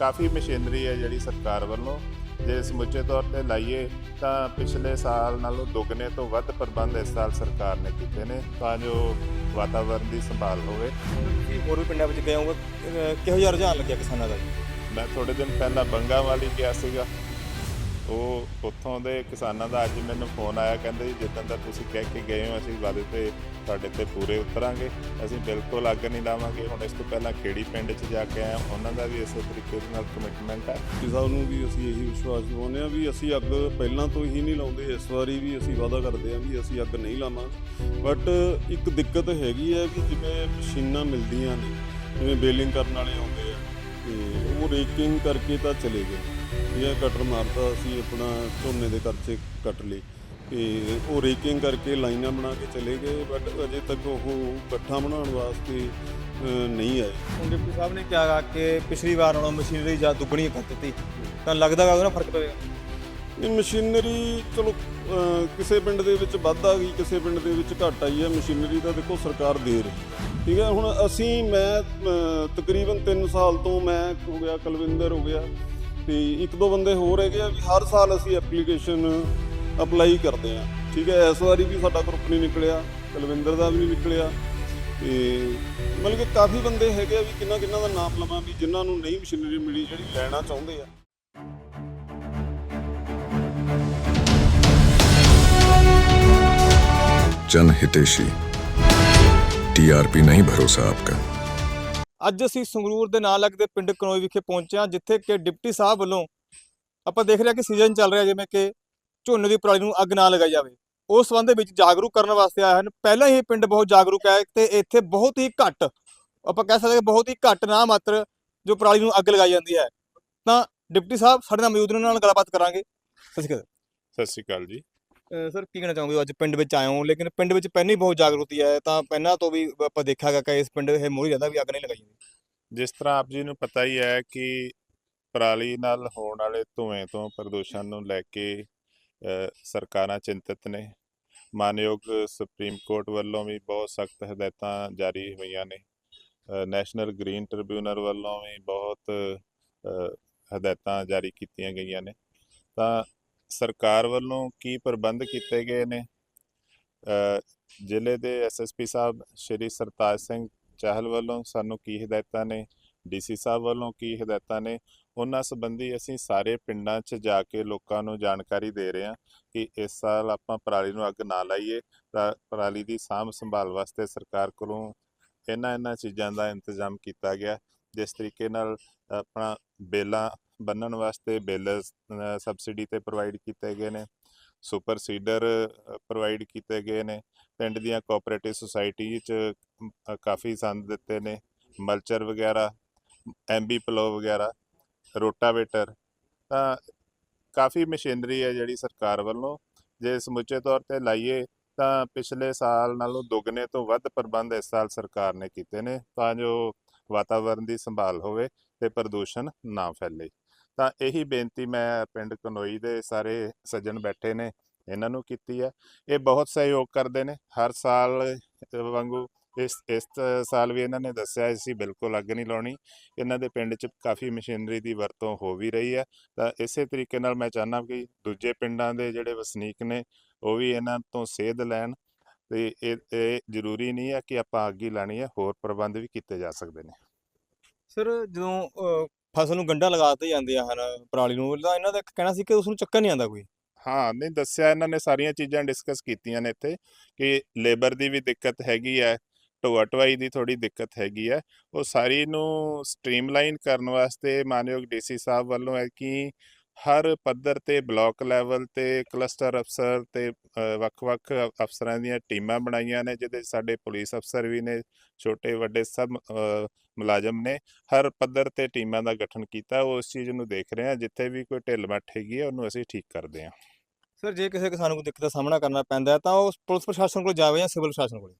ਕਾਫੀ machinery ਹੈ ਜਿਹੜੀ ਸਰਕਾਰ ਵੱਲੋਂ। ਜੇ ਸਮੁੱਚੇ ਤੌਰ ਤੇ ਲਾਈਏ ਤਾਂ ਪਿਛਲੇ ਸਾਲ ਨਾਲੋਂ ਦੁੱਗਣੇ ਤੋਂ ਵੱਧ ਪ੍ਰਬੰਧ ਇਸ ਸਾਲ ਸਰਕਾਰ ਨੇ ਕੀਤੇ ਨੇ ਤਾਂ ਜੋ ਵਾਤਾਵਰਣ ਦੀ ਸੰਭਾਲ ਹੋਵੇ। ਤੁਸੀਂ ਹੋਰ ਵੀ ਪਿੰਡਾਂ ਵਿੱਚ ਗਏ ਹੋਗੇ ਕਿਹੋ ਜਿਹਾ ਰੁਝਾਨ ਲੱਗਿਆ ਕਿਸਾਨਾਂ ਦਾ? ਮੈਂ ਥੋੜੇ ਦਿਨ ਪਹਿਲਾਂ ਬੰਗਾ ਵਾਲੀ ਗਿਆ ਸੀਗਾ। ਉਹ ਉੱਥੋਂ ਦੇ ਕਿਸਾਨਾਂ ਦਾ ਅੱਜ ਮੈਨੂੰ ਫੋਨ ਆਇਆ, ਕਹਿੰਦੇ ਜੀ, ਜਿੱਦਾਂ ਦਾ ਤੁਸੀਂ ਕਹਿ ਕੇ ਗਏ ਹੋ, ਅਸੀਂ ਵਾਅਦੇ ਤੇ ਤੁਹਾਡੇ ਤੇ ਪੂਰੇ ਉਤਰਾਂਗੇ। ਅਸੀਂ ਬਿਲਕੁਲ ਅੱਗ ਨਹੀਂ ਲਾਵਾਂਗੇ। ਹੁਣ ਇਸ ਤੋਂ ਪਹਿਲਾਂ ਖੇੜੀ ਪਿੰਡ 'ਚ ਜਾ ਕੇ ਆਏ ਉਹਨਾਂ ਦਾ ਵੀ ਇਸੇ ਤਰੀਕੇ ਦੇ ਨਾਲ ਕਮਿਟਮੈਂਟ ਹੈ। ਜੀ ਸਾਹਿਬ ਨੂੰ ਵੀ ਅਸੀਂ ਇਹੀ ਵਿਸ਼ਵਾਸ ਦਿਵਾਉਂਦੇ ਆ ਵੀ ਅਸੀਂ ਅੱਗ ਪਹਿਲਾਂ ਤੋਂ ਹੀ ਨਹੀਂ ਲਾਉਂਦੇ। ਇਸ ਵਾਰੀ ਵੀ ਅਸੀਂ ਵਾਅਦਾ ਕਰਦੇ ਆ ਵੀ ਅਸੀਂ ਅੱਗ ਨਹੀਂ ਲਾਵਾਂਗੇ। ਬਟ ਇੱਕ ਦਿੱਕਤ ਹੈਗੀ ਹੈ ਕਿ ਜਿਵੇਂ ਮਸ਼ੀਨਾਂ ਮਿਲਦੀਆਂ ਨੇ, ਜਿਵੇਂ ਬੇਲਿੰਗ ਕਰਨ ਵਾਲੇ ਆਉਂਦੇ ਆ, ਤੇ ਉਹ ਰੇਕਿੰਗ ਕਰਕੇ ਤਾਂ ਚਲੇ ਗਏ। ਇਹ ਕਟਰ ਮਾਰਤਾ ਅਸੀਂ ਆਪਣਾ ਝੋਨੇ ਦੇ ਖਰਚੇ ਕੱਟ ਲਏ। ਤੇ ਉਹ ਰੇਕਿੰਗ ਕਰਕੇ ਲਾਈਨਾਂ ਬਣਾ ਕੇ ਚਲੇ ਗਏ ਬਟ ਅਜੇ ਤੱਕ ਉਹ ਇਕੱਠਾ ਬਣਾਉਣ ਵਾਸਤੇ ਨਹੀਂ ਆਏ। ਹੁਣ ਡਿਪਟੀ ਸਾਹਿਬ ਨੇ ਕਿਹਾ ਕਿ ਪਿਛਲੀ ਵਾਰ ਨਾਲੋਂ ਮਸ਼ੀਨਰੀ ਜਾਂ ਦੁੱਗਣੀ ਕਰ ਦਿੱਤੀ। ਤਾਂ ਲੱਗਦਾ ਗਾ ਉਹਦਾ ਫ਼ਰਕ ਪਵੇਗਾ। ਇਹ ਮਸ਼ੀਨਰੀ ਚਲੋ ਕਿਸੇ ਪਿੰਡ ਦੇ ਵਿੱਚ ਵੱਧ ਆ ਗਈ ਕਿਸੇ ਪਿੰਡ ਦੇ ਵਿੱਚ ਘੱਟ ਆਈ ਹੈ ਮਸ਼ੀਨਰੀ ਤਾਂ ਦੇਖੋ ਸਰਕਾਰ ਦੇ ਰਹੀ। ਠੀਕ ਹੈ ਹੁਣ ਅਸੀਂ ਮੈਂ ਤਕਰੀਬਨ 3 ਸਾਲ ਤੋਂ ਮੈਂ ਹੋ ਗਿਆ ਕੁਲਵਿੰਦਰ ਹੋ ਗਿਆ। ਤੇ ਇੱਕ ਦੋ ਬੰਦੇ ਹੋਰ ਹੈਗੇ ਆ ਵੀ ਹਰ ਸਾਲ ਅਸੀਂ ਐਪਲੀਕੇਸ਼ਨ ਅਪਲਾਈ ਕਰਦੇ ਆ ਠੀਕ ਹੈ ਇਸ ਵਾਰੀ ਵੀ ਸਾਡਾ ਗਰੁੱਪ ਨਹੀਂ ਨਿਕਲਿਆ ਕੁਲਵਿੰਦਰ ਦਾ ਵੀ ਨਹੀਂ ਨਿਕਲਿਆ ਤੇ ਮਤਲਬ ਕਿ ਕਾਫੀ ਬੰਦੇ ਹੈਗੇ ਆ ਵੀ ਕਿੰਨਾ ਕਿੰਨਾ ਦਾ ਨਾਮ ਲਵਾਂ ਵੀ ਜਿਨ੍ਹਾਂ ਨੂੰ ਨਹੀਂ ਮਸ਼ੀਨਰੀ ਮਿਲੀ ਜਿਹੜੀ ਲੈਣਾ ਚਾਹੁੰਦੇ ਆ जन हितेशी टीआरपी नहीं भरोसा आपका ਅੱਜ ਅਸੀਂ ਸੰਗਰੂਰ ਦੇ ਨਾਲ ਲੱਗਦੇ ਪਿੰਡ ਕਨੋਈ ਵਿਖੇ ਪਹੁੰਚੇ ਹਾਂ, ਜਿੱਥੇ ਕਿ ਡਿਪਟੀ ਸਾਹਿਬ ਵੱਲੋਂ ਆਪਾਂ ਦੇਖ ਰਿਹਾ ਕਿ ਸੀਜ਼ਨ ਚੱਲ ਰਿਹਾ ਜਿਵੇਂ ਕਿ ਝੋਨੇ ਦੀ ਪਰਾਲੀ ਨੂੰ ਅੱਗ ਨਾ ਲਗਾਈ ਜਾਵੇ। ਉਸ ਸੰਬੰਧ ਵਿੱਚ ਜਾਗਰੂਕ ਕਰਨ ਵਾਸਤੇ ਆਏ ਹਨ। ਪਹਿਲਾਂ ਹੀ ਇਹ ਪਿੰਡ ਬਹੁਤ ਜਾਗਰੂਕ ਹੈ ਤੇ ਇੱਥੇ ਬਹੁਤ ਹੀ ਘੱਟ, ਆਪਾਂ ਕਹਿ ਸਕਦੇ ਬਹੁਤ ਹੀ ਘੱਟ ਨਾ ਮਾਤਰ ਜੋ ਪਰਾਲੀ ਨੂੰ ਅੱਗ ਲਗਾਈ ਜਾਂਦੀ ਹੈ। ਤਾਂ ਡਿਪਟੀ ਸਾਹਿਬ, ਸਾਡੇ ਨਾਲ ਮੌਜੂਦ ਨੇ, ਉਹਨਾਂ ਨਾਲ ਗੱਲਬਾਤ ਕਰਾਂਗੇ। ਸਤਿ ਸ਼੍ਰੀ ਅਕਾਲ। ਸਤਿ ਸ਼੍ਰੀ ਅਕਾਲ ਜੀ। ਸਰ ਕੀ ਕਹਿਣਾ ਚਾਹੋਗੇ? ਅੱਜ ਪਿੰਡ ਵਿੱਚ ਆਇਓ ਲੇਕਿਨ ਪਿੰਡ ਵਿੱਚ ਪਹਿਲਾਂ ਹੀ ਬਹੁਤ ਜਾਗਰੂਕਤੀ ਹੈ ਤਾਂ ਪਹਿਲਾਂ ਤੋਂ ਵੀ ਆਪਾਂ ਦੇਖਿਆ ਗਿਆ ਕਿ ਇਸ ਪਿੰਡ ਇਹ ਮੋਹਰੀ ਜਾਂਦਾ ਵੀ ਅੱਗ ਨਹੀਂ ਲਗਾਈ ਜਾਂਦੀ। ਜਿਸ ਤਰ੍ਹਾਂ ਆਪ ਜੀ ਨੂੰ ਪਤਾ ਹੀ ਹੈ ਕਿ ਪਰਾਲੀ ਨਾਲ ਹੋਣ ਵਾਲੇ ਧੂਏ ਤੋਂ ਪ੍ਰਦੂਸ਼ਣ ਨੂੰ ਲੈ ਕੇ ਅ, ਸਰਕਾਰਾਂ ਚਿੰਤਤ ਨੇ। ਮਾਨਯੋਗ ਸੁਪਰੀਮ ਕੋਰਟ ਵੱਲੋਂ ਵੀ ਬਹੁਤ ਸਖਤ ਹਦਾਇਤਾਂ ਜਾਰੀ ਹੋਈਆਂ ਨੇ। ਅ, ਨੈਸ਼ਨਲ ਗ੍ਰੀਨ ਟ੍ਰਿਬਿਊਨਲ ਵੱਲੋਂ ਵੀ ਬਹੁਤ ਅ, ਹਦਾਇਤਾਂ ਜਾਰੀ ਕੀਤੀਆਂ ਗਈਆਂ ਨੇ। ਤਾਂ ਸਰਕਾਰ ਵੱਲੋਂ ਕੀ ਪ੍ਰਬੰਧ ਕੀਤੇ ਗਏ ਨੇ? ਜ਼ਿਲ੍ਹੇ ਦੇ ਐਸਐਸਪੀ ਸਾਹਿਬ, ਸ਼੍ਰੀ ਸਰਤਾਜ ਸਿੰਘ ਚਾਹਲ ਵੱਲੋਂ ਸਾਨੂੰ ਕੀ ਹਦਾਇਤਾਂ ਨੇ? ਡੀਸੀ ਸਾਹਿਬ ਵੱਲੋਂ ਕੀ ਹਦਾਇਤਾਂ ਨੇ? ਉਹਨਾਂ ਸੰਬੰਧੀ ਅਸੀਂ ਸਾਰੇ ਪਿੰਡਾਂ 'ਚ ਜਾ ਕੇ ਲੋਕਾਂ ਨੂੰ ਜਾਣਕਾਰੀ ਦੇ ਰਹੇ ਹਾਂ ਕਿ ਇਸ ਸਾਲ ਆਪਾਂ ਪਰਾਲੀ ਨੂੰ ਅੱਗ ਨਾ ਲਾਈਏ। ਪਰਾਲੀ ਦੀ ਸਾਂਭ ਸੰਭਾਲ ਵਾਸਤੇ ਸਰਕਾਰ ਕੋਲੋਂ ਇਹਨਾਂ ਇਹਨਾਂ ਚੀਜ਼ਾਂ ਦਾ ਇੰਤਜ਼ਾਮ ਕੀਤਾ ਗਿਆ। ਜਿਸ ਤਰੀਕੇ ਨਾਲ ਆਪਣਾ ਬੇਲਾਂ ਬੰਨਣ ਵਾਸਤੇ ਬਿੱਲ ਸਬਸਿਡੀ ਤੇ ਪ੍ਰੋਵਾਈਡ ਕੀਤੇ ਗਏ ਨੇ ਸੁਪਰ ਸੀਡਰ ਪ੍ਰੋਵਾਈਡ ਕੀਤੇ ਗਏ ਨੇ, ਪਿੰਡ ਦੀਆਂ ਕੋਆਪਰੇਟਿਵ ਸੁਸਾਇਟੀ 'ਚ ਕਾਫੀ ਸੰਦ ਦਿੱਤੇ ਨੇ ਮਲਚਰ ਵਗੈਰਾ ਐਮਬੀ ਪਲੋ ਵਗੈਰਾ ਰੋਟਾਵੇਟਰ ਤਾਂ ਕਾਫੀ ਮਸ਼ੀਨਰੀ ਹੈ ਜਿਹੜੀ ਸਰਕਾਰ ਵੱਲੋਂ, ਜੇ ਸਮੁੱਚੇ ਤੌਰ ਤੇ ਲਾਈਏ, ਤਾਂ ਪਿਛਲੇ ਸਾਲ ਨਾਲੋਂ ਦੁੱਗਣੇ ਤੋਂ ਵੱਧ ਪ੍ਰਬੰਧ ਇਸ ਸਾਲ ਸਰਕਾਰ ਨੇ ਕੀਤੇ ਨੇ, ਤਾਂ ਜੋ ਵਾਤਾਵਰਣ ਦੀ ਸੰਭਾਲ ਹੋਵੇ ਤੇ ਪ੍ਰਦੂਸ਼ਣ ਨਾ ਫੈਲੇ। ਤਾਂ ਇਹੀ ਬੇਨਤੀ ਮੈਂ ਪਿੰਡ ਕਨੋਈ ਦੇ ਸਾਰੇ ਸੱਜਣ ਬੈਠੇ ਨੇ, ਇਹਨਾਂ ਨੂੰ ਕੀਤੀ ਹੈ। ਇਹ ਬਹੁਤ ਸਹਿਯੋਗ ਕਰਦੇ ਨੇ, ਹਰ ਸਾਲ ਵਾਂਗੂ ਇਸ ਇਸ ਸਾਲ ਵੀ ਇਹਨਾਂ ਨੇ ਦੱਸਿਆ ਸੀ, ਬਿਲਕੁਲ ਅੱਗ ਨਹੀਂ ਲਾਉਣੀ। ਇਹਨਾਂ ਦੇ ਪਿੰਡ 'ਚ ਕਾਫੀ ਮਸ਼ੀਨਰੀ ਦੀ ਵਰਤੋਂ ਹੋ ਵੀ ਰਹੀ ਹੈ। ਤਾਂ ਇਸੇ ਤਰੀਕੇ ਨਾਲ ਮੈਂ ਚਾਹੁੰਦਾ ਕਿ ਦੂਜੇ ਪਿੰਡਾਂ ਦੇ ਜਿਹੜੇ ਵਸਨੀਕ ਨੇ, ਉਹ ਵੀ ਇਹਨਾਂ ਤੋਂ ਸੇਧ ਲੈਣ ਤੇ ਇਹ ਇਹ ਜ਼ਰੂਰੀ ਨਹੀਂ ਹੈ ਕਿ ਆਪਾਂ ਅੱਗ ਹੀ ਲਾਣੀ ਹੈ, ਹੋਰ ਪ੍ਰਬੰਧ ਵੀ ਕੀਤੇ ਜਾ ਸਕਦੇ ਨੇ। ਸਰ, ਜਦੋਂ ਫਸਲ ਨੂੰ ਗੰਢਾਂ ਲਗਾਤੇ ਜਾਂਦੇ ਆ ਹਨ ਪਰਾਲੀ ਨੂੰ, ਤਾਂ ਇਹਨਾਂ ਦਾ ਕਹਿਣਾ ਸੀ ਕਿ ਉਸ ਨੂੰ ਚੱਕਰ ਨਹੀਂ ਆਉਂਦਾ ਕੋਈ। ਹਾਂ, ਨਹੀਂ ਦੱਸਿਆ ਇਹਨਾਂ ਨੇ, ਸਾਰੀਆਂ ਚੀਜ਼ਾਂ ਡਿਸਕਸ ਕੀਤੀਆਂ ਨੇ ਇੱਥੇ ਕਿ ਲੇਬਰ ਦੀ ਵੀ ਦਿੱਕਤ ਹੈਗੀ ਹੈ, ਢੋਆ ਢੁਆਈ ਦੀ ਥੋੜੀ ਦਿੱਕਤ ਹੈਗੀ ਹੈ। ਉਹ ਸਾਰੀ ਨੂੰ ਸਟ੍ਰੀਮਲਾਈਨ ਕਰਨ ਵਾਸਤੇ ਮਾਨਯੋਗ ਡੀਸੀ ਸਾਹਿਬ ਵੱਲੋਂ ਹੈ ਕਿ ਹਰ ਪੱਧਰ ਤੇ ਬਲਾਕ ਲੈਵਲ ਤੇ ਕਲਸਟਰ ਅਫਸਰ ਤੇ ਵੱਖ-ਵੱਖ ਅਫਸਰਾਂ ਦੀਆਂ ਟੀਮਾਂ ਬਣਾਈਆਂ ਨੇ ਜਿਹਦੇ ਸਾਡੇ ਪੁਲਿਸ ਅਫਸਰ ਵੀ ਨੇ ਛੋਟੇ ਵੱਡੇ ਸਭ ਮੁਲਾਜ਼ਮ ਨੇ ਹਰ ਪੱਧਰ ਤੇ ਟੀਮਾਂ ਦਾ ਗਠਨ ਕੀਤਾ ਉਹ ਉਸ ਚੀਜ਼ ਨੂੰ ਦੇਖ ਰਹੇ ਹਾਂ ਜਿੱਥੇ ਵੀ ਕੋਈ ਢਿੱਲ ਮੱਠ ਹੈਗੀ ਹੈ ਉਹਨੂੰ ਅਸੀਂ ਠੀਕ ਕਰਦੇ ਹਾਂ ਸਰ ਜੇ ਕਿਸੇ ਕਿਸਾਨ ਨੂੰ ਦਿੱਕਤ ਦਾ ਸਾਹਮਣਾ ਕਰਨਾ ਪੈਂਦਾ ਹੈ ਤਾਂ ਉਹ ਪੁਲਿਸ ਪ੍ਰਸ਼ਾਸਨ ਕੋਲ ਜਾਵੇ ਜਾਂ ਸਿਵਲ ਪ੍ਰਸ਼ਾਸਨ ਕੋਲ?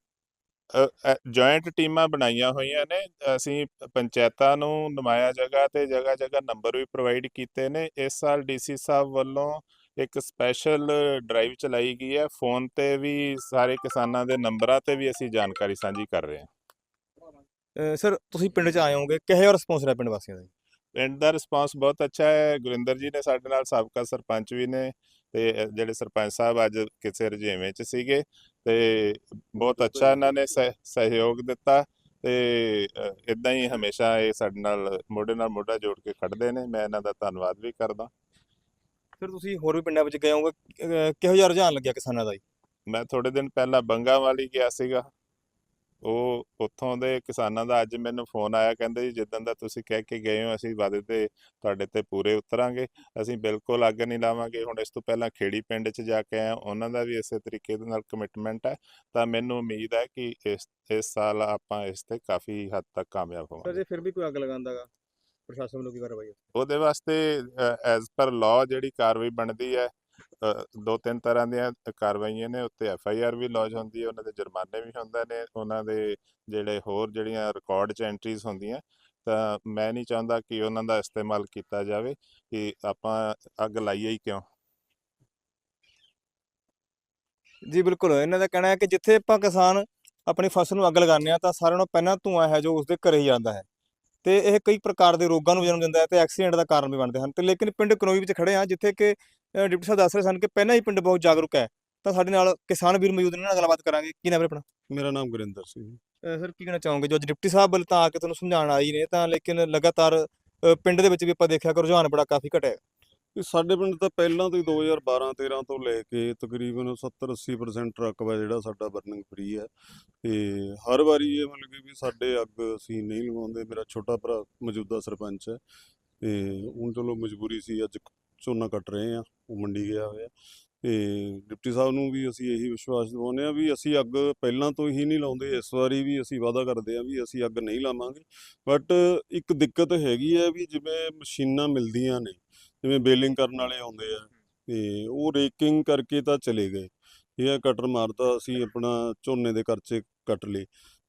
ਜੁਆਇੰਟ ਟੀਮਾਂ ਬਣਾਈਆਂ ਹੋਈਆਂ ਨੇ ਅਸੀਂ ਪੰਚਾਇਤਾਂ ਨੂੰ ਨੁਮਾਇਆ ਜਗ੍ਹਾ ਤੇ ਜਗ੍ਹਾ ਜਗ੍ਹਾ ਨੰਬਰ ਵੀ ਪ੍ਰੋਵਾਈਡ ਕੀਤੇ ਨੇ ਇਸ ਸਾਲ ਡੀਸੀ ਸਾਹਿਬ ਵੱਲੋਂ ਇੱਕ ਸਪੈਸ਼ਲ ਡਰਾਈਵ ਚਲਾਈ ਗਈ ਹੈ। ਫੋਨ ਤੇ ਵੀ ਸਾਰੇ ਕਿਸਾਨਾਂ ਦੇ ਨੰਬਰਾਂ ਤੇ ਵੀ ਅਸੀਂ ਜਾਣਕਾਰੀ ਸਾਂਝੀ ਕਰ ਰਹੇ ਹਾਂ। ਸਰ ਤੁਸੀਂ ਪਿੰਡ 'ਚ ਆਏ ਹੋਗੇ ਕਿਹੋ ਜਿਹਾ ਰਿਸਪੌਂਸ ਰਿਹਾ ਪਿੰਡ ਵਾਸੀਆਂ ਦਾ? ਪਿੰਡ ਦਾ ਰਿਸਪਾਂਸ ਬਹੁਤ ਅੱਛਾ ਹੈ। ਗੁਰਿੰਦਰ ਜੀ ਨੇ ਸਾਡੇ ਨਾਲ ਸਾਬਕਾ ਸਰਪੰਚ ਵੀ ਨੇ ਤੇ ਜਿਹੜੇ ਸਰਪੰਚ ਸਾਹਿਬ ਅੱਜ ਕਿਸੇ ਰੁਝੇਵੇਂ 'ਚ ਸੀਗੇ ਤੇ ਬਹੁਤ ਅੱਛਾ ਇਹਨਾਂ ਨੇ ਸਹਿ- ਸਹਿਯੋਗ ਦਿੱਤਾ ਤੇ ਇਦਾਂ ਹੀ ਹਮੇਸ਼ਾ ਇਹ ਸਾਡੇ ਨਾਲ ਮੋਢੇ ਨਾਲ ਮੋਢਾ ਜੋੜ ਕੇ ਖੜਦੇ ਨੇ। ਮੈਂ ਇਹਨਾਂ ਦਾ ਧੰਨਵਾਦ ਵੀ ਕਰਦਾ। ਫਿਰ ਤੁਸੀਂ ਹੋਰ ਵੀ ਪਿੰਡਾਂ ਵਿੱਚ ਗਏ ਹੋਗੇ ਕਿਹੋ ਜਿਹਾ ਰੁਝਾਨ ਲੱਗਿਆ ਕਿਸਾਨਾਂ ਦਾ ਜੀ? ਮੈਂ ਥੋੜੇ ਦਿਨ ਪਹਿਲਾਂ ਬੰਗਾ ਵਾਲੀ ਗਿਆ ਸੀਗਾ। ਉਹ ਉੱਥੋਂ ਦੇ ਕਿਸਾਨਾਂ ਦਾ ਅੱਜ ਮੈਨੂੰ ਫੋਨ ਆਇਆ ਕਹਿੰਦੇ ਜੀ ਜਿੱਦਾਂ ਦਾ ਤੁਸੀਂ ਕਹਿ ਕੇ ਗਏ ਹੋ ਅਸੀਂ ਵਾਅਦੇ ਤੇ ਤੁਹਾਡੇ ਤੇ ਪੂਰੇ ਉਤਰਾਂਗੇ। ਅਸੀਂ ਬਿਲਕੁਲ ਅੱਗ ਨਹੀਂ ਲਾਵਾਂਗੇ। ਹੁਣ ਇਸ ਤੋਂ ਪਹਿਲਾਂ ਖੇੜੀ ਪਿੰਡ 'ਚ ਜਾ ਕੇ ਆਏ ਉਹਨਾਂ ਦਾ ਵੀ ਇਸੇ ਤਰੀਕੇ ਦੇ ਨਾਲ ਕਮਿਟਮੈਂਟ ਹੈ। ਤਾਂ ਮੈਨੂੰ ਉਮੀਦ ਹੈ ਕਿ ਇਸ ਇਸ ਸਾਲ ਆਪਾਂ ਇਸ ਤੇ ਕਾਫੀ ਹੱਦ ਤੱਕ ਕਾਮਯਾਬ ਸਰ ਹੋਵਾਂਗੇ ਜੇ ਫਿਰ ਵੀ ਕੋਈ ਅੱਗ ਲਗਾਉਂਦਾਗਾ ਪ੍ਰਸ਼ਾਸਨ ਵੱਲੋਂ ਕੀ ਕਾਰਵਾਈ ਹੈ? ਉਹਦੇ ਵਾਸਤੇ ਐਜ਼ ਪਰ ਲਾਅ ਜਿਹੜੀ ਕਾਰਵਾਈ ਬਣਦੀ ਹੈ ਦੋ ਤਿੰਨ ਤਰ੍ਹਾਂ ਦੀਆਂ ਕਾਰਵਾਈਆਂ ਨੇ ਉੱਤੇ ਐਫ ਆਈ ਆਰ ਵੀ ਲੌਜ ਹੁੰਦੀ ਹੈ ਉਹਨਾਂ ਦੇ ਜੁਰਮਾਨੇ ਵੀ ਹੁੰਦੇ ਨੇ ਉਹਨਾਂ ਦੇ ਜਿਹੜੇ ਹੋਰ ਜਿਹੜੀਆਂ ਰਿਕਾਰਡ 'ਚ ਐਂਟਰੀਜ਼ ਹੁੰਦੀਆਂ ਤਾਂ ਮੈਂ ਨਹੀਂ ਚਾਹੁੰਦਾ ਕਿ ਉਹਨਾਂ ਦਾ ਇਸਤੇਮਾਲ ਕੀਤਾ ਜਾਵੇ ਕਿ ਆਪਾਂ ਅੱਗ ਲਾਈਏ ਹੀ ਕਿਉਂ? ਜੀ ਬਿਲਕੁਲ। ਇਹਨਾਂ ਦਾ ਕਹਿਣਾ ਹੈ ਕਿ ਜਿੱਥੇ ਆਪਾਂ ਕਿਸਾਨ ਆਪਣੀ ਫਸਲ ਨੂੰ ਅੱਗ ਲਗਾਉਂਦੇ ਆ ਤਾਂ ਸਾਰਿਆਂ ਨਾਲੋਂ ਪਹਿਲਾਂ ਧੂੰਆਂ ਹੈ ਜੋ ਉਸਦੇ ਘਰੇ ਹੀ ਜਾਂਦਾ ਹੈ। ਤੇ ਇਹ ਕਈ ਪ੍ਰਕਾਰ ਦੇ ਰੋਗਾਂ ਨੂੰ ਜਨਮ ਦਿੰਦਾ ਹੈ ਤੇ ਐਕਸੀਡੈਂਟ ਦਾ ਕਾਰਨ ਵੀ ਬਣਦੇ ਹਨ। ਤੇ ਲੇਕਿਨ ਪਿੰਡ ਕਨੋਈ ਵਿੱਚ ਖੜੇ ਆ ਜਿੱਥੇ ਕਿ ਡਿਪਟੀ ਸਾਹਿਬ ਦੱਸ ਰਹੇ ਸਨ ਕਿ ਪਹਿਲਾਂ ਹੀ ਪਿੰਡ ਬਹੁਤ ਜਾਗਰੂਕ ਹੈ। ਤਾਂ ਸਾਡੇ ਨਾਲ ਕਿਸਾਨ ਵੀਰ ਮੌਜੂਦ ਨੇ ਨਾਲ ਗੱਲਬਾਤ ਕਰਾਂਗੇ। ਕੀ ਨਾਮ ਹੈ ਆਪਣਾ? ਮੇਰਾ ਨਾਮ ਗੁਰਿੰਦਰ ਸਿੰਘ ਸਰ ਕੀ ਕਹਿਣਾ ਚਾਹੋਗੇ? ਜੋ ਅੱਜ ਡਿਪਟੀ ਸਾਹਿਬ ਵੱਲ ਤਾਂ ਆ ਕੇ ਤੁਹਾਨੂੰ ਸਮਝਾਉਣ ਆਈ ਨੇ ਤਾਂ ਲੇਕਿਨ ਲਗਾਤਾਰ ਪਿੰਡ ਦੇ ਵਿੱਚ ਵੀ ਆਪਾਂ ਦੇਖਿਆ ਕਿ ਰੁਝਾਨ ਬੜਾ ਕਾਫੀ ਘਟਿਆ ਹੈ। ਵੀ ਸਾਡੇ ਪਿੰਡ ਤਾਂ ਪਹਿਲਾਂ ਤੋਂ ਹੀ 2012 13 ਤੋਂ ਲੈ ਕੇ ਤਕਰੀਬਨ 70 80% ਵਾ ਜਿਹੜਾ ਸਾਡਾ ਬਰਨਿੰਗ ਫ੍ਰੀ ਹੈ। ਤੇ ਹਰ ਵਾਰੀ ਇਹ ਮਤਲਬ ਕਿ ਵੀ ਸਾਡੇ ਅੱਗ ਅਸੀਂ ਨਹੀਂ ਲਗਾਉਂਦੇ, ਮੇਰਾ ਛੋਟਾ ਭਰਾ ਮੌਜੂਦਾ ਸਰਪੰਚ ਹੈ। ਤੇ ਹੁਣ ਚਲੋ ਮਜਬੂਰੀ ਸੀ, ਅੱਜ ਝੋਨਾ ਕੱਟ ਰਹੇ ਆ ਉਹ ਮੰਡੀ ਗਿਆ ਹੋਇਆ। ਤੇ ਡਿਪਟੀ ਸਾਹਿਬ ਨੂੰ ਵੀ ਅਸੀਂ ਇਹੀ ਵਿਸ਼ਵਾਸ ਦਿਵਾਉਂਦੇ ਆ ਵੀ ਅਸੀਂ ਅੱਗ ਪਹਿਲਾਂ ਤੋਂ ਹੀ ਨਹੀਂ ਲਾਉਂਦੇ, ਇਸ ਵਾਰੀ ਵੀ ਅਸੀਂ ਵਾਅਦਾ ਕਰਦੇ ਆ ਵੀ ਅਸੀਂ ਅੱਗ ਨਹੀਂ ਲਾਵਾਂਗੇ। ਬਟ ਇੱਕ ਦਿੱਕਤ ਹੈਗੀ ਹੈ ਵੀ ਜਿਵੇਂ ਮਸ਼ੀਨਾਂ ਮਿਲਦੀਆਂ ਨੇ ਜਿਵੇਂ ਬੇਲਿੰਗ ਕਰਨ ਵਾਲੇ ਆਉਂਦੇ ਆ ਤੇ ਉਹ ਰੇਕਿੰਗ ਕਰਕੇ ਤਾਂ ਚਲੇ ਗਏ। ਇਹ ਆ ਕਟਰ ਮਾਰਦਾ ਅਸੀਂ ਆਪਣਾ ਝੋਨੇ ਦੇ ਕਰਚੇ ਕੱਟ ਲਏ।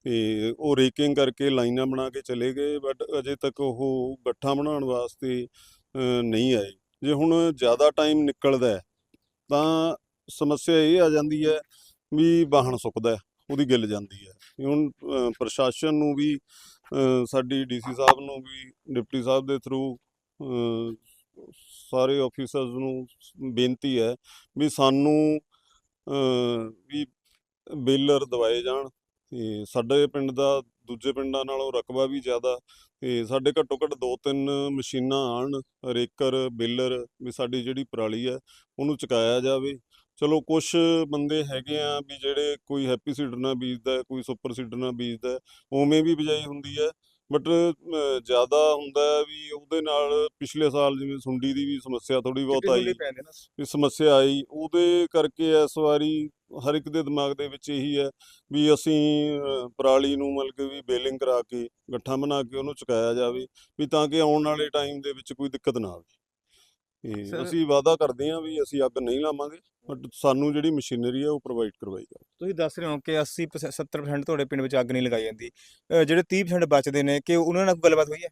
ਤੇ ਉਹ ਰੇਕਿੰਗ ਕਰਕੇ ਲਾਈਨਾਂ ਬਣਾ ਕੇ ਚਲੇ ਗਏ ਬਟ ਅਜੇ ਤੱਕ ਉਹ ਗੱਠਾਂ ਬਣਾਉਣ ਵਾਸਤੇ ਨਹੀਂ ਆਏ। ਜੇ ਹੁਣ ਜ਼ਿਆਦਾ ਟਾਈਮ ਨਿਕਲਦਾ ਤਾਂ ਸਮੱਸਿਆ ਇਹ ਆ ਜਾਂਦੀ ਹੈ ਵੀ ਵਾਹਣ ਸੁੱਕਦਾ ਉਹਦੀ ਗਿੱਲ ਜਾਂਦੀ ਹੈ। ਹੁਣ ਪ੍ਰਸ਼ਾਸਨ ਨੂੰ ਵੀ ਅ, ਸਾਡੀ ਡੀਸੀ ਸਾਹਿਬ ਨੂੰ ਵੀ ਡਿਪਟੀ ਸਾਹਿਬ ਦੇ ਥਰੂ ਸਾਰੇ ਆਫੀਸਰਸ ਨੂੰ ਬੇਨਤੀ ਹੈ ਵੀ ਸਾਨੂੰ ਅ, ਵੀ ਬੇਲਰ ਦਵਾਏ ਜਾਣ ਤੇ ਸਾਡੇ ਪਿੰਡ ਦਾ ਦੂਜੇ ਪਿੰਡਾਂ ਨਾਲੋਂ ਰਕਬਾ ਵੀ ਜ਼ਿਆਦਾ ਤੇ ਸਾਡੇ ਘੱਟੋ ਘੱਟ ਦੋ ਤਿੰਨ ਮਸ਼ੀਨਾਂ ਆਣ ਰੇਕਰ ਬੇਲਰ ਵੀ ਸਾਡੀ ਜਿਹੜੀ ਪਰਾਲੀ ਹੈ ਉਹਨੂੰ ਚੁਕਾਇਆ ਜਾਵੇ। ਚਲੋ ਕੁਝ ਬੰਦੇ ਹੈਗੇ ਆ ਵੀ ਜਿਹੜੇ ਕੋਈ ਹੈਪੀ ਸੀਡਰ ਨਾਲ ਬੀਜਦਾ ਕੋਈ ਸੁਪਰ ਸੀਡਰ ਨਾਲ ਬੀਜਦਾ ਉਵੇਂ ਵੀ ਬਿਜਾਈ ਹੁੰਦੀ ਹੈ। ਬਟ ਜ਼ਿਆਦਾ ਹੁੰਦਾ ਵੀ ਉਹਦੇ ਨਾਲ ਪਿਛਲੇ ਸਾਲ ਜਿਵੇਂ ਸੁੰਡੀ ਦੀ ਵੀ ਸਮੱਸਿਆ ਥੋੜੀ ਬਹੁਤ ਆਈ। ਵੀ ਸਮੱਸਿਆ ਆਈ ਉਹਦੇ ਕਰਕੇ ਇਸ ਵਾਰੀ ਹਰ ਇੱਕ ਦੇ ਦਿਮਾਗ ਦੇ ਵਿੱਚ ਇਹੀ ਹੈ ਵੀ ਅਸੀਂ ਪਰਾਲੀ ਨੂੰ ਮਤਲਬ ਕਿ ਵੀ ਬੇਲਿੰਗ ਕਰਾ ਕੇ ਗੱਠਾਂ ਬਣਾ ਕੇ ਉਹਨੂੰ ਚੁਕਾਇਆ ਜਾਵੇ ਵੀ ਤਾਂ ਕਿ ਆਉਣ ਵਾਲੇ ਟਾਈਮ ਦੇ ਵਿੱਚ ਕੋਈ ਦਿੱਕਤ ਨਾ ਆਵੇ। ਤੇ ਅਸੀਂ ਵਾਅਦਾ ਕਰਦੇ ਹਾਂ ਵੀ ਅਸੀਂ ਅੱਗ ਨਹੀਂ ਲਾਵਾਂਗੇ ਬਟ ਸਾਨੂੰ ਜਿਹੜੀ ਮਸ਼ੀਨਰੀ ਹੈ ਉਹ ਪ੍ਰੋਵਾਈਡ ਕਰਵਾਈ ਜਾਵੇ। ਤੁਸੀਂ ਦੱਸ ਰਹੇ ਹੋ ਕਿ 80 70% ਤੁਹਾਡੇ ਪਿੰਡ ਵਿੱਚ ਅੱਗ ਨਹੀਂ ਲਗਾਈ ਜਾਂਦੀ। ਜਿਹੜੇ 30% ਬਚਦੇ ਨੇ ਕਿ ਉਹਨਾਂ ਨਾਲ ਕੋਈ ਗੱਲਬਾਤ ਹੋਈ ਹੈ?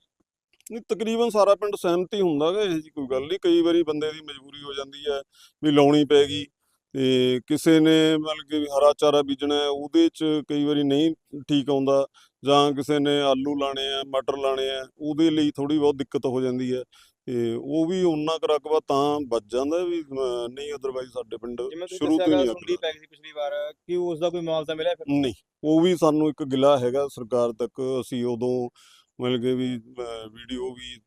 ਨਹੀਂ ਤਕਰੀਬਨ ਸਾਰਾ ਪਿੰਡ ਸਹਿਮਤ ਹੀ ਹੁੰਦਾ ਗਾ ਇਹ ਜੀ ਕੋਈ ਗੱਲ ਨਹੀਂ। ਕਈ ਵਾਰੀ ਬੰਦੇ ਦੀ ਮਜਬੂਰੀ ਹੋ ਜਾਂਦੀ ਹੈ ਵੀ ਲਾਉਣੀ ਪੈ ਗਈ ਤੇ ਕਿਸੇ ਨੇ ਮਤਲਬ ਕਿ ਹਰਾ ਚਾਰਾ ਬੀਜਣਾ ਹੈ ਉਹਦੇ 'ਚ ਕਈ ਵਾਰੀ ਨਹੀਂ ਠੀਕ ਆਉਂਦਾ ਜਾਂ ਕਿਸੇ ਨੇ ਆਲੂ ਲਾਣੇ ਆ ਮਟਰ ਲਾਣੇ ਆ ਉਹਦੇ ਲਈ ਥੋੜੀ ਬਹੁਤ ਦਿੱਕਤ ਹੋ ਜਾਂਦੀ ਹੈ। ਤੇ ਉਹ ਵੀ ਉਹਨਾਂ ਕੁ ਰਕਬਾ ਤਾਂ ਬਚ ਜਾਂਦਾ ਵੀ ਨਹੀਂ ਅਦਰਵਾਈਜ਼ ਸਾਡੇ ਪਿੰਡ ਜਿਵੇਂ ਤੁਸੀਂ ਸ਼ੁਰੂ ਤੋਂ ਹੀ ਨਹੀਂ ਅੱਗ ਪੈ ਗਈ ਸੀ ਪਿਛਲੀ ਵਾਰ ਕਿ ਉਸ ਦਾ ਕੋਈ ਮੁਆਵਜ਼ਾ ਮਿਲਿਆ ਫਿਰ? ਨਹੀਂ ਉਹ ਵੀ ਸਾਨੂੰ ਇੱਕ ਗਿਲਾ ਹੈਗਾ ਸਰਕਾਰ ਤੱਕ ਅਸੀਂ ਉਦੋਂ ਮਤਲਬ ਕਿ ਵੀ ਵੀਡੀਓ ਵੀ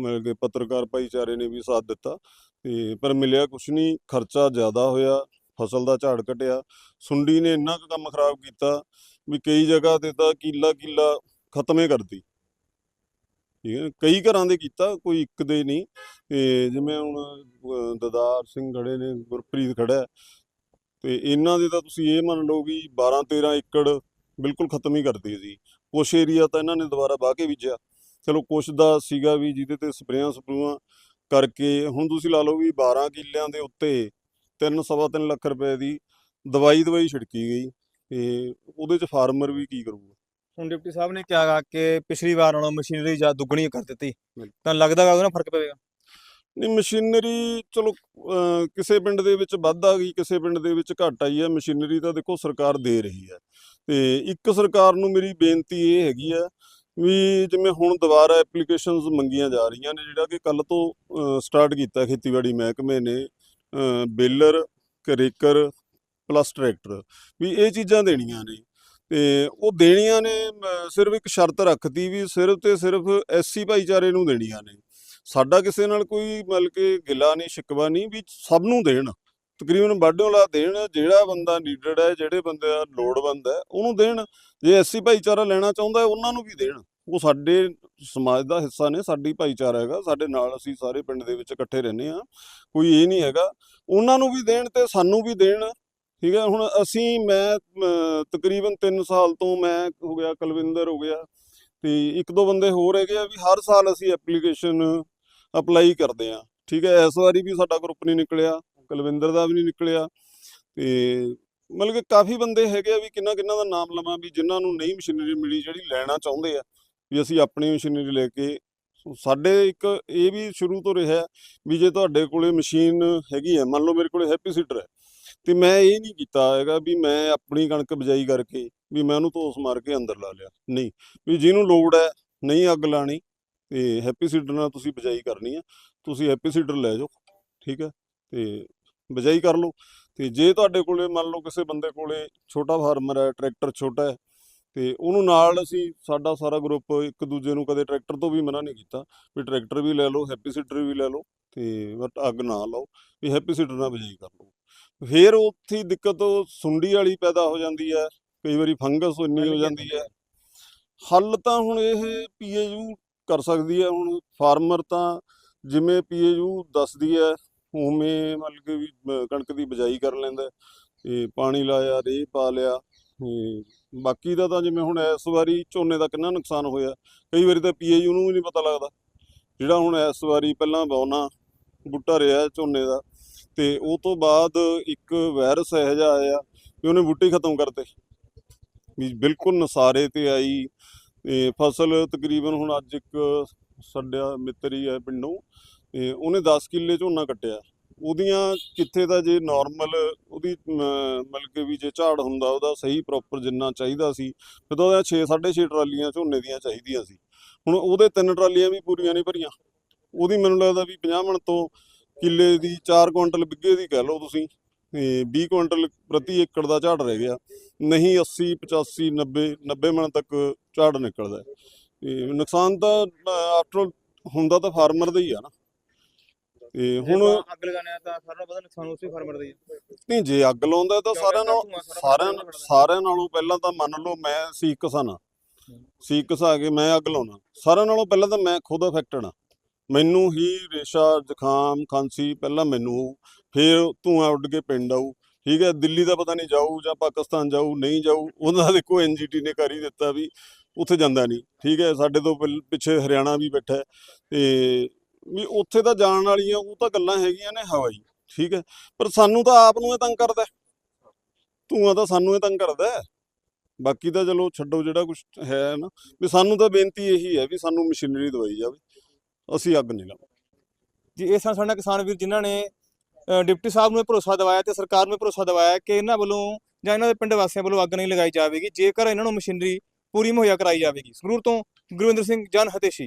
ਮਤਲਬ ਕਿ ਪੱਤਰਕਾਰ ਭਾਈਚਾਰੇ ਨੇ ਵੀ ਸਾਥ ਦਿੱਤਾ ਤੇ ਪਰ ਮਿਲਿਆ ਕੁਛ ਨਹੀਂ ਖਰਚਾ ਜ਼ਿਆਦਾ ਹੋਇਆ ਫਸਲ ਦਾ ਝਾੜ ਘਟਿਆ ਸੁੰਡੀ ਨੇ ਇੰਨਾ ਕੁ ਕੰਮ ਖਰਾਬ ਕੀਤਾ ਵੀ ਕਈ ਜਗ੍ਹਾ ਤੇ ਤਾਂ ਕਿੱਲਾ ਕਿੱਲਾ ਖਤਮੇ ਕਰਤੀ। ਠੀਕ ਹੈ ਕਈ ਘਰਾਂ ਦੇ ਕੀਤਾ ਕੋਈ ਇੱਕ ਦੇ ਨਹੀਂ। ਤੇ ਜਿਵੇਂ ਹੁਣ ਦਦਾਰ ਸਿੰਘ ਖੜੇ ਨੇ ਗੁਰਪ੍ਰੀਤ ਖੜਾ ਹੈ, ਤੇ ਇਹਨਾਂ ਦੇ ਤਾਂ ਤੁਸੀਂ ਇਹ ਮੰਨ ਲਓ ਵੀ 12 13 ਏਕੜ ਬਿਲਕੁਲ ਖਤਮ ਹੀ ਕਰਦੀ ਸੀ। ਕੁਛ ਏਰੀਆ ਤਾਂ ਇਹਨਾਂ ਨੇ ਦੁਬਾਰਾ ਵਾਹ ਕੇ ਬੀਜਿਆ। ਚਲੋ ਕੁਛ ਦਾ ਸੀਗਾ ਵੀ ਜਿਹਦੇ ਤੇ ਸਪਰੇਆਂ ਸਪਰੂਆਂ ਕਰਕੇ ਹੁਣ ਤੁਸੀਂ ਲਾ ਲਓ ਵੀ 12 ਕਿੱਲਿਆਂ ਦੇ ਉੱਤੇ 3 ਸਵਾ ਤਿੰਨ ਲੱਖ ਰੁਪਏ ਦੀ ਦਵਾਈ ਦਵਾਈ ਛਿੜਕੀ ਗਈ। ਤੇ ਉਹਦੇ ਚ ਫਾਰਮਰ ਵੀ ਕੀ ਕਰੂਗਾ? ਹੁਣ ਡਿਪਟੀ ਸਾਹਿਬ ਨੇ ਕਿਹਾ ਗਾ ਕਿ ਪਿਛਲੀ ਵਾਰ ਨਾਲੋਂ ਮਸ਼ੀਨਰੀ ਜਾਂ ਦੁੱਗਣੀ ਕਰ ਦਿੱਤੀ। ਤਾਂ ਲੱਗਦਾ ਗਾ ਉਹਦੇ ਨਾਲ ਫ਼ਰਕ ਪਵੇਗਾ? ਨਹੀਂ ਮਸ਼ੀਨਰੀ ਚਲੋ ਕਿਸੇ ਪਿੰਡ ਦੇ ਵਿੱਚ ਵੱਧ ਆ ਗਈ ਕਿਸੇ ਪਿੰਡ ਦੇ ਵਿੱਚ ਘੱਟ ਆਈ ਹੈ ਮਸ਼ੀਨਰੀ ਤਾਂ ਦੇਖੋ ਸਰਕਾਰ ਦੇ ਰਹੀ ਹੈ ਤੇ ਇੱਕ ਸਰਕਾਰ ਨੂੰ ਮੇਰੀ ਬੇਨਤੀ ਇਹ ਹੈਗੀ ਹੈ ਵੀ ਜਿਵੇਂ ਹੁਣ ਦੁਬਾਰਾ ਐਪਲੀਕੇਸ਼ਨਸ ਮੰਗੀਆਂ ਜਾ ਰਹੀਆਂ ਨੇ ਜਿਹੜਾ ਕਿ ਕੱਲ ਤੋਂ ਸਟਾਰਟ ਕੀਤਾ ਖੇਤੀਬਾੜੀ ਮਹਿਕਮੇ ਨੇ ਬੇਲਰ ਕਰੇਕਰ ਪਲੱਸ ਟਰੈਕਟਰ ਵੀ ਇਹ ਚੀਜ਼ਾਂ ਦੇਣੀਆਂ ਨੇ। ਤੇ ਉਹ ਦੇਣੀਆਂ ਨੇ ਮ, ਸਿਰਫ ਇੱਕ ਸ਼ਰਤ ਰੱਖਦੀ ਵੀ ਸਿਰਫ ਤੇ ਸਿਰਫ ਐਸਸੀ ਭਾਈਚਾਰੇ ਨੂੰ ਦੇਣੀਆਂ ਨੇ। ਸਾਡਾ ਕਿਸੇ ਨਾਲ ਕੋਈ ਮਤਲਬ ਕਿ ਗਿਲਾ ਨਹੀਂ ਸ਼ਿਕਵਾ ਨਹੀਂ ਵੀ ਸਭ ਨੂੰ ਦੇਣ। ਤਕਰੀਬਨ ਬਾਡਿਓ ਦੇਣ ਜਿਹੜਾ ਬੰਦਾ ਨੀਡਡ ਹੈ ਜਿਹੜੇ ਬੰਦੇ ਦਾ ਲੋੜਵੰਦ ਹੈ ਉਹਨੂੰ ਦੇਣ। ਜੇ ਐਸਸੀ ਭਾਈਚਾਰਾ ਲੈਣਾ ਚਾਹੁੰਦਾ ਹੈ ਉਹਨਾਂ ਨੂੰ ਵੀ ਦੇਣ। ਉਹ ਸਾਡੇ ਸਮਾਜ ਦਾ ਹਿੱਸਾ ਨੇ ਸਾਡੀ ਭਾਈਚਾਰਾ ਹੈਗਾ ਸਾਡੇ ਨਾਲ ਅਸੀਂ ਸਾਰੇ ਪਿੰਡ ਦੇ ਵਿੱਚ ਇਕੱਠੇ ਰਹਿੰਦੇ ਆ ਕੋਈ ਇਹ ਨਹੀਂ ਹੈਗਾ। ਉਹਨਾਂ ਨੂੰ ਵੀ ਦੇਣ ਤੇ ਸਾਨੂੰ ਵੀ ਦੇਣ। ਠੀਕ ਹੈ ਹੁਣ ਅਸੀਂ ਮੈਂ ਅਮ, ਤਕਰੀਬਨ 3 ਸਾਲ ਤੋਂ ਮੈਂ ਹੋ ਗਿਆ ਕੁਲਵਿੰਦਰ ਹੋ ਗਿਆ। ਤੇ ਇੱਕ ਦੋ ਬੰਦੇ ਹੋਰ ਹੈਗੇ ਆ ਵੀ ਹਰ ਸਾਲ ਅਸੀਂ ਐਪਲੀਕੇਸ਼ਨ ਅਪਲਾਈ ਕਰਦੇ ਆ। ਠੀਕ ਹੈ ਇਸ ਵਾਰੀ ਵੀ ਸਾਡਾ ਗਰੁੱਪ ਨਹੀਂ ਨਿਕਲਿਆ ਕੁਲਵਿੰਦਰ ਦਾ ਵੀ ਨਹੀਂ ਨਿਕਲਿਆ। ਤੇ ਮਤਲਬ ਕਿ ਕਾਫੀ ਬੰਦੇ ਹੈਗੇ ਆ ਵੀ ਕਿੰਨਾ ਕਿੰਨਾ ਦਾ ਨਾਮ ਲਵਾਂ ਵੀ ਜਿਨ੍ਹਾਂ ਨੂੰ ਨਹੀਂ ਮਸ਼ੀਨਰੀ ਮਿਲੀ ਜਿਹੜੀ ਲੈਣਾ ਚਾਹੁੰਦੇ ਆ ਵੀ ਅਸੀਂ ਆਪਣੀ ਮਸ਼ੀਨਰੀ ਲੈ ਕੇ ਸਾਡੇ ਇੱਕ ਇਹ ਵੀ ਸ਼ੁਰੂ ਤੋਂ ਰਿਹਾ ਵੀ ਜੇ ਤੁਹਾਡੇ ਕੋਲੇ ਮਸ਼ੀਨ ਹੈਗੀ ਹੈ ਮੰਨ ਲਓ ਮੇਰੇ ਕੋਲੇ ਹੈਪੀ ਸੀਡਰ ਹੈ ਤੇ ਮੈਂ ਇਹ ਨਹੀਂ ਕੀਤਾ ਹੈਗਾ ਵੀ ਮੈਂ ਆਪਣੀ ਕਣਕ ਬਜਾਈ ਕਰਕੇ ਵੀ ਮੈਂ ਉਹਨੂੰ ਧੋਸ ਮਾਰ ਕੇ ਅੰਦਰ ਲਾ ਲਿਆ। ਨਹੀਂ, ਵੀ ਜਿਹਨੂੰ ਲੋੜ ਹੈ ਨਹੀਂ ਅੱਗ ਲਾਣੀ ਤੇ ਹੈਪੀ ਸੀਡਰ ਨਾਲ ਤੁਸੀਂ ਬਜਾਈ ਕਰਨੀ ਆ ਤੁਸੀਂ ਹੈਪੀ ਸੀਡਰ ਲੈ ਜਾਓ, ਠੀਕ ਹੈ, ਤੇ ਬਜਾਈ ਕਰ ਲਓ। ਤੇ ਜੇ ਤੁਹਾਡੇ ਕੋਲੇ ਮੰਨ ਲਓ ਕਿਸੇ ਬੰਦੇ ਕੋਲੇ ਛੋਟਾ ਫਾਰਮਰ ਹੈ, ਟਰੈਕਟਰ ਛੋਟਾ ਹੈ, ਤੇ ਉਹਨੂੰ ਨਾਲ ਅਸੀਂ ਸਾਡਾ ਸਾਰਾ ਗਰੁੱਪ ਇੱਕ ਦੂਜੇ ਨੂੰ ਕਦੇ ਟਰੈਕਟਰ ਤੋਂ ਵੀ ਮਨਾ ਨਹੀਂ ਕੀਤਾ, ਵੀ ਟਰੈਕਟਰ ਵੀ ਲੈ ਲਓ, ਹੈਪੀ ਸੀਡਰ ਵੀ ਲੈ ਲਓ, ਤੇ ਬਟ ਅੱਗ ਨਾ ਲਾਓ, ਵੀ ਹੈਪੀ ਸੀਡਰ ਨਾਲ ਬਜਾਈ ਕਰ ਲਓ। ਫੇਰ ਉੱਥੇ ਦਿੱਕਤ ਸੁੰਡੀ ਵਾਲੀ ਪੈਦਾ ਹੋ ਜਾਂਦੀ ਹੈ ਕਈ ਵਾਰੀ ਫੰਗਸ ਇੰਨੀ ਹੋ ਜਾਂਦੀ ਹੈ। ਹੱਲ ਤਾਂ ਹੁਣ ਇਹ ਪੀਏਯੂ ਕਰ ਸਕਦੀ ਹੈ ਹੁਣ ਫਾਰਮਰ ਤਾਂ ਜਿਵੇਂ ਪੀਏਯੂ ਦੱਸਦੀ ਹੈ ਉਵੇਂ ਮਤਲਬ ਕਿ ਵੀ ਕਣਕ ਦੀ ਬਜਾਈ ਕਰ ਲੈਂਦਾ ਤੇ ਪਾਣੀ ਲਾਇਆ ਰੇਹ ਪਾ ਲਿਆ ਬਾਕੀ ਦਾ ਤਾਂ ਜਿਵੇਂ ਹੁਣ ਇਸ ਵਾਰੀ ਝੋਨੇ ਦਾ ਕਿੰਨਾ ਨੁਕਸਾਨ ਹੋਇਆ ਕਈ ਵਾਰੀ ਤਾਂ ਪੀਏਯੂ ਨੂੰ ਵੀ ਨਹੀਂ ਪਤਾ ਲੱਗਦਾ। ਜਿਹੜਾ ਹੁਣ ਇਸ ਵਾਰੀ ਪਹਿਲਾਂ ਬੌਨਾ ਬੂਟਾ ਰਿਹਾ ਝੋਨੇ ਦਾ ਤੇ ਉਹ ਤੋਂ ਬਾਅਦ ਇੱਕ ਵਾਇਰਸ ਇਹੋ ਜਿਹਾ ਆਇਆ ਵੀ ਉਹਨੇ ਬੂਟੇ ਖਤਮ ਕਰਤੇ। ਵੀ ਬਿਲਕੁਲ ਨਸਾਰੇ ਤੇ ਆਈ। ਤੇ ਫਸਲ ਤਕਰੀਬਨ ਹੁਣ ਅੱਜ ਇੱਕ ਸਾਡਾ ਮਿੱਤਰ ਹੀ ਹੈ ਪਿੰਡੋਂ, ਤੇ ਉਹਨੇ 10 ਕਿੱਲੇ ਝੋਨਾ ਕੱਟਿਆ। ਉਹਦੀਆਂ ਕਿੱਥੇ ਦਾ ਜੇ ਨਾਰਮਲ ਉਹਦੀ ਮਤਲਬ ਕਿ ਵੀ ਜੇ ਝਾੜ ਹੁੰਦਾ ਉਹਦਾ ਸਹੀ ਪ੍ਰੋਪਰ ਜਿੰਨਾ ਚਾਹੀਦਾ ਸੀ, ਫਿਰ ਤਾਂ ਉਹਦਾ 6 6.5 ਟਰਾਲੀਆਂ ਝੋਨੇ ਦੀਆਂ ਚਾਹੀਦੀਆਂ ਸੀ। ਹੁਣ ਉਹਦੇ ਤਿੰਨ ਟਰਾਲੀਆਂ ਵੀ ਪੂਰੀਆਂ ਨਹੀਂ ਭਰੀਆਂ। ਉਹਦੀ ਮੈਨੂੰ ਲੱਗਦਾ ਵੀ 50 ਮਣ ਤੋਂ ਕਿੱਲੇ ਦੀ 4 ਕੁਇੰਟਲ ਬਿੱਗੇ ਦੀ ਕਹਿ ਲਓ ਤੁਸੀਂ ਤੇ 20 ਕੁਇੰਟਲ ਪ੍ਰਤੀ ਏਕੜ ਦਾ ਝਾੜ ਰਹਿ ਗਿਆ। ਨਹੀਂ 80 85 90 90 ਮਣ ਤੱਕ ਝਾੜ ਨਿਕਲਦਾ। ਤੇ ਨੁਕਸਾਨ ਤਾਂ ਆਫਟਰ ਹੁੰਦਾ ਤਾਂ ਫਾਰਮਰ ਦਾ ਹੀ ਆ ਨਾ। ਤੇ ਹੁਣ ਅੱਗ ਲਗਾਣਾ ਤਾਂ ਸਾਰਿਆਂ ਨਾਲੋਂ ਵੱਧ ਨੁਕਸਾਨ ਉਸੇ ਫਾਰਮਰ ਦਾ ਹੀ ਹੈ ਨਹੀਂ ਜੇ ਅੱਗ ਲਾਉਂਦਾ ਤਾਂ ਸਾਰਿਆਂ ਨਾਲੋਂ ਸਾਰਿਆਂ ਸਾਰਿਆਂ ਨਾਲੋਂ ਪਹਿਲਾਂ ਤਾਂ ਮੰਨ ਲਓ ਮੈਂ ਸੀ ਕਿਸਾਨ ਆ ਸੀ ਕਿਸਾ ਕੇ ਮੈਂ ਅੱਗ ਲਾਉਣਾ। ਸਾਰਿਆਂ ਨਾਲੋਂ ਪਹਿਲਾਂ ਤਾਂ ਮੈਂ ਖੁਦ ਅਫੈਕਟਡ ਆ ਮੈਨੂੰ ਹੀ ਰੇਸ਼ਾ ਜ਼ੁਕਾਮ ਖਾਂਸੀ ਪਹਿਲਾਂ ਮੈਨੂੰ ਹੋਊ, ਫਿਰ ਧੂਆਂ ਉੱਡ ਕੇ ਪਿੰਡ ਆਊ। ਠੀਕ ਹੈ ਦਿੱਲੀ ਦਾ ਪਤਾ ਨਹੀਂ ਜਾਊ ਜਾਂ ਪਾਕਿਸਤਾਨ ਜਾਊ ਨਹੀਂ ਜਾਊ ਉਹਦਾ ਦੇਖੋ ਐਨਜੀਟੀ ਨੇ ਕਰ ਹੀ ਦਿੱਤਾ ਵੀ ਉੱਥੇ ਜਾਂਦਾ ਨਹੀਂ। ਠੀਕ ਹੈ ਸਾਡੇ ਤੋਂ ਪਿੱਛੇ ਹਰਿਆਣਾ ਵੀ ਬੈਠਾ ਤੇ ਵੀ ਉੱਥੇ ਤਾਂ ਜਾਣ ਵਾਲੀਆਂ ਉਹ ਤਾਂ ਗੱਲਾਂ ਹੈਗੀਆਂ ਨੇ ਹਵਾਈ। ਠੀਕ ਹੈ ਪਰ ਸਾਨੂੰ ਤਾਂ ਆਪ ਨੂੰ ਇਹ ਤੰਗ ਕਰਦਾ ਹੈ। ਧੂਆਂ ਤਾਂ ਸਾਨੂੰ ਇਹ ਤੰਗ ਕਰਦਾ ਬਾਕੀ ਤਾਂ ਚਲੋ ਛੱਡੋ ਜਿਹੜਾ ਕੁਝ ਹੈ ਨਾ ਵੀ ਸਾਨੂੰ ਤਾਂ ਬੇਨਤੀ ਇਹੀ ਹੈ ਵੀ ਸਾਨੂੰ ਮਸ਼ੀਨਰੀ ਦਵਾਈ ਜਾਵੇ। ਅਸੀਂ ਅੱਗ ਨਹੀਂ ਲਾਵਾਂਗੇ। ਜੀ, ਇਹ ਸਨ ਸਾਡੇ ਕਿਸਾਨ ਵੀਰ ਜਿਨ੍ਹਾਂ ਨੇ ਡਿਪਟੀ ਸਾਹਿਬ ਨੂੰ ਇਹ ਭਰੋਸਾ ਦਿਵਾਇਆ ਤੇ ਸਰਕਾਰ ਨੂੰ ਇਹ ਭਰੋਸਾ ਦਿਵਾਇਆ ਕਿ ਇਹਨਾਂ ਵੱਲੋਂ ਜਾਂ ਇਹਨਾਂ ਦੇ ਪਿੰਡ ਵਾਸੀਆਂ ਵੱਲੋਂ ਅੱਗ ਨਹੀਂ ਲਗਾਈ ਜਾਵੇਗੀ, ਜੇਕਰ ਇਹਨਾਂ ਨੂੰ ਮਸ਼ੀਨਰੀ ਪੂਰੀ ਮੁਹੱਈਆ ਕਰਾਈ ਜਾਵੇਗੀ। ਸੰਗਰੂਰ ਤੋਂ ਗੁਰਵਿੰਦਰ ਸਿੰਘ ਜਨ ਹਤੇਸ਼ੀ।